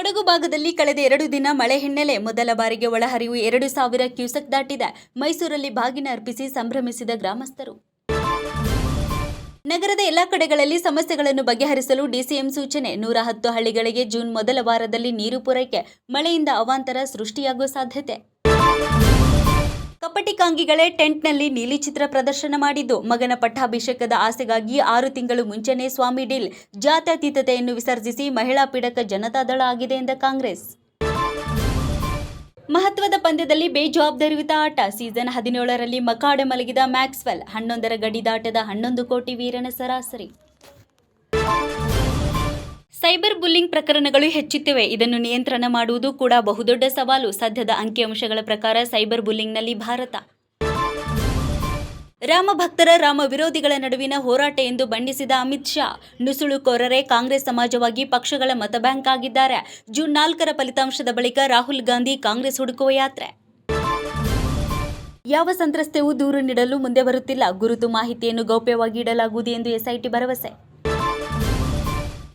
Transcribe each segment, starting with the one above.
ಕೊಡಗು ಭಾಗದಲ್ಲಿ ಕಳೆದ ಎರಡು ದಿನ ಮಳೆ ಹಿನ್ನೆಲೆ ಮೊದಲ ಬಾರಿಗೆ ಒಳಹರಿವು ಎರಡು ಸಾವಿರ ಕ್ಯೂಸೆಕ್ ದಾಟಿದೆ. ಮೈಸೂರಲ್ಲಿ ಬಾಗಿನ ಅರ್ಪಿಸಿ ಸಂಭ್ರಮಿಸಿದ ಗ್ರಾಮಸ್ಥರು. ನಗರದ ಎಲ್ಲಾ ಕಡೆಗಳಲ್ಲಿ ಸಮಸ್ಯೆಗಳನ್ನು ಬಗೆಹರಿಸಲು ಡಿಸಿಎಂ ಸೂಚನೆ. ನೂರ ಹತ್ತು ಹಳ್ಳಿಗಳಿಗೆ ಜೂನ್ ಮೊದಲ ವಾರದಲ್ಲಿ ನೀರು ಪೂರೈಕೆ. ಮಳೆಯಿಂದ ಅವಾಂತರ ಸೃಷ್ಟಿಯಾಗುವ ಸಾಧ್ಯತೆ. ಕಪಟಿ ಕಾಂಗಿಗಳೇ ಟೆಂಟ್ನಲ್ಲಿ ನೀಲಿ ಚಿತ್ರ ಪ್ರದರ್ಶನ ಮಾಡಿದ್ದು. ಮಗನ ಪಟ್ಟಾಭಿಷೇಕದ ಆಸೆಗಾಗಿ ಆರು ತಿಂಗಳು ಮುಂಚೆನೇ ಸ್ವಾಮಿ ಡೀಲ್. ಜಾತ್ಯತೀತತೆಯನ್ನು ವಿಸರ್ಜಿಸಿ ಮಹಿಳಾ ಪೀಡಕ ಜನತಾದಳ ಆಗಿದೆ ಎಂದ ಕಾಂಗ್ರೆಸ್. ಮಹತ್ವದ ಪಂದ್ಯದಲ್ಲಿ ಬೇಜವಾಬ್ದಾರಿಯುತ ಆಟ. ಸೀಸನ್ ಹದಿನೇಳರಲ್ಲಿ ಮಕಾಡೆ ಮಲಗಿದ ಮ್ಯಾಕ್ಸ್ವೆಲ್. ಹನ್ನೊಂದರ ಗಡಿ ದಾಟದ ಹನ್ನೊಂದು ಕೋಟಿ ವೀರನ ಸರಾಸರಿ. ಸೈಬರ್ ಬುಲ್ಲಿಂಗ್ ಪ್ರಕರಣಗಳು ಹೆಚ್ಚುತ್ತಿವೆ. ಇದನ್ನು ನಿಯಂತ್ರಣ ಮಾಡುವುದು ಕೂಡ ಬಹುದೊಡ್ಡ ಸವಾಲು. ಸದ್ಯದ ಅಂಕಿಅಂಶಗಳ ಪ್ರಕಾರ ಸೈಬರ್ ಬುಲ್ಲಿಂಗ್ನಲ್ಲಿ ಭಾರತ. ರಾಮ ಭಕ್ತರ, ರಾಮ ವಿರೋಧಿಗಳ ನಡುವಿನ ಹೋರಾಟ ಎಂದು ಬಣ್ಣಿಸಿದ ಅಮಿತ್ ಶಾ, ನುಸುಳುಕೋರರೇ ಕಾಂಗ್ರೆಸ್ ಸಮಾಜವಾಗಿ ಪಕ್ಷಗಳ ಮತಬ್ಯಾಂಕ್ ಆಗಿದ್ದಾರೆ. ಜೂನ್ ನಾಲ್ಕರ ಫಲಿತಾಂಶದ ಬಳಿಕ ರಾಹುಲ್ ಗಾಂಧಿ ಕಾಂಗ್ರೆಸ್ ಹುಡುಕುವ ಯಾತ್ರೆ. ಯಾವ ಸಂತ್ರಸ್ತೆಯೂ ದೂರು ನೀಡಲು ಮುಂದೆ ಬರುತ್ತಿಲ್ಲ. ಗುರುತು ಮಾಹಿತಿಯನ್ನು ಗೌಪ್ಯವಾಗಿ ಇಡಲಾಗುವುದು ಎಂದು ಎಸ್ಐಟಿ ಭರವಸೆ.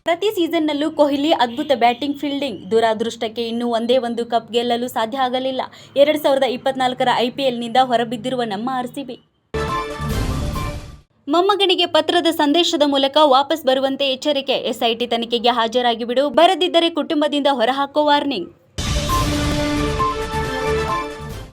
ಪ್ರತಿ ಸೀಸನ್ನಲ್ಲೂ ಕೊಹ್ಲಿ ಅದ್ಭುತ ಬ್ಯಾಟಿಂಗ್ ಫೀಲ್ಡಿಂಗ್. ದುರಾದೃಷ್ಟಕ್ಕೆ ಇನ್ನೂ ಒಂದೇ ಒಂದು ಕಪ್ ಗೆಲ್ಲಲು ಸಾಧ್ಯ ಆಗಲಿಲ್ಲ. ಎರಡು ಸಾವಿರದ ಇಪ್ಪತ್ನಾಲ್ಕರ ಐಪಿಎಲ್ನಿಂದ ಹೊರಬಿದ್ದಿರುವ ನಮ್ಮ ಆರ್ಸಿಬಿ ಮೊಮ್ಮಗನಿಗೆ ಪತ್ರದ ಸಂದೇಶದ ಮೂಲಕ ವಾಪಸ್ ಬರುವಂತೆ ಎಚ್ಚರಿಕೆ. ಎಸ್ಐಟಿ ತನಿಖೆಗೆ ಹಾಜರಾಗಿ ಬಿಡು ಬರದಿದ್ದರೆ ಕುಟುಂಬದಿಂದ ಹೊರಹಾಕೋ ವಾರ್ನಿಂಗ್.